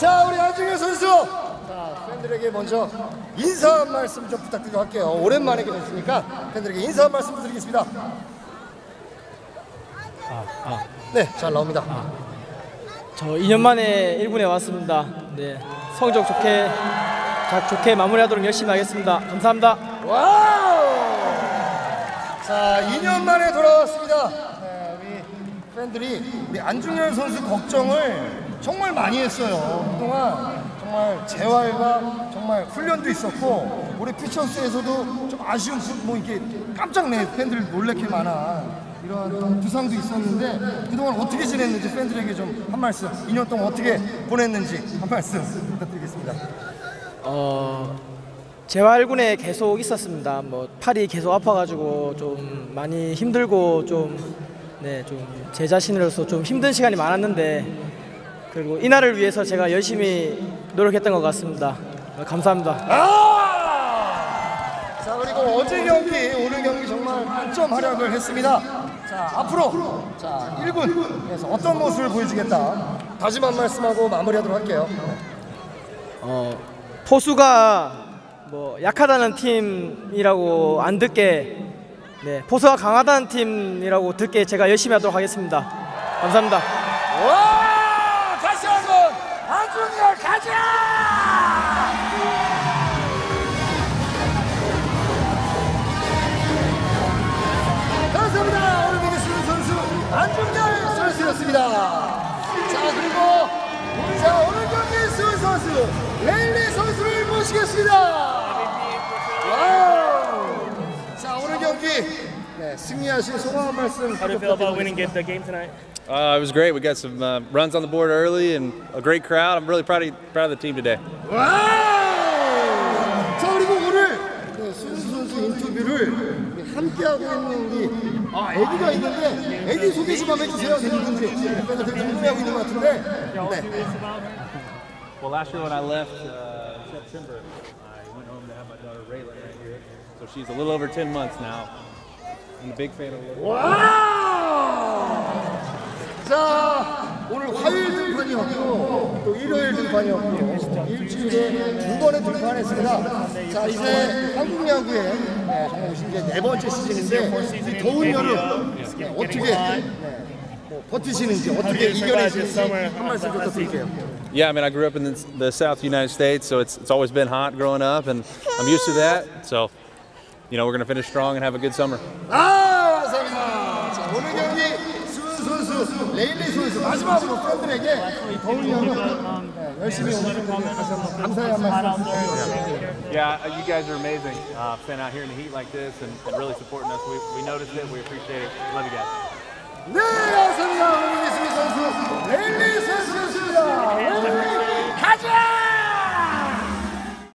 선수. 자, 팬들에게 먼저 인사 한 말씀 좀 부탁드리도록 할게요. 오랜만에 뵙으니까 팬들에게 인사 한 말씀 드리겠습니다. 네, 잘 나옵니다. 저 2년 만에 1군에 왔습니다. 네, 성적 좋게 작 좋게 마무리하도록 열심히 하겠습니다. 감사합니다. 와우! 자, 2년 만에 돌아왔습니다. 네, 우리 팬들이 우리 안중현 선수 걱정을 정말 많이 했어요. 그동안 정말 재활과 정말 훈련도 있었고 우리 피처스에서도 좀 아쉬운 부- 뭐 이렇게 깜짝 내 팬들 놀래킬 만한 이런 부상도 있었는데 그동안 어떻게 지냈는지 팬들에게 좀 한 말씀 2년 동안 어떻게 보냈는지 한 말씀 부탁드리겠습니다. 어, 재활군에 계속 있었습니다. 뭐 팔이 계속 아파가지고 좀 많이 힘들고 좀 네, 좀 제 자신으로서 좀 힘든 시간이 많았는데 그리고 이날을 위해서 제가 열심히 노력했던 것 같습니다. 어, 감사합니다. 아! 자 그리고 어제 경기 오늘 경기 정말 만점 활약을 했습니다. 자 앞으로 자 1군에서 어떤 모습을 보여주겠다 다짐한 말씀하고 마무리하도록 할게요. 어, 포수가 뭐 약하다는 팀이라고 안 듣게 네, 포수가 강하다는 팀이라고 듣게 제가 열심히 하도록 하겠습니다. 감사합니다. 가자! 감사합니다. 오늘 미드스는 선수 안중열 선수였습니다. 자 그리고 자 오늘 경기 수훈 선수 레일리 선수를 모시겠습니다. 와우. 자 오늘 경기 네, 승리하신 소감 한 말씀 How do you feel about winning the game tonight? Uh, it was great. We got some uh, runs on the board early and a great crowd. I'm really proud of, proud of the team today. 와우! 자 그리고 오늘 네, 수훈 선수 인터뷰를 우리 함께하고 있는 우리 아 애기가 있는데 애기 소개 좀 한번 해주세요. 누군지 팬들 되게 궁금해하고 있는 것 같은데 네. Well, last year when I left uh, in September, I went home to have my daughter Raylan right here. So she's a little over 10 months now. I'm a big fan of her. 와 또 일요일 등판이었고 일주일에 두 번의 등판했습니다. 자 이제 한국 야구에 네, 정말 오신 게 네 번째 시즌인데 이 더운 여름 네, 어떻게 네, 뭐 버티시는지 어떻게 이겨내시는지 한 말씀 부탁드릴게요. Yeah, I mean, I grew up in the, the South United States, so it's, it's always been hot growing up, and I'm used to that. So, you know, we're going to finish strong and have a good summer. 아 감사합니다. 자 오늘 경기 수은 선수, 마지막으로 팬들에게 더훈이 형은 열심히 Yeah, uh, you guys are amazing. Uh, staying out here in the heat like this and really supporting us. We, we noticed it. We appreciate it. Love you guys. 네, 감사합니다.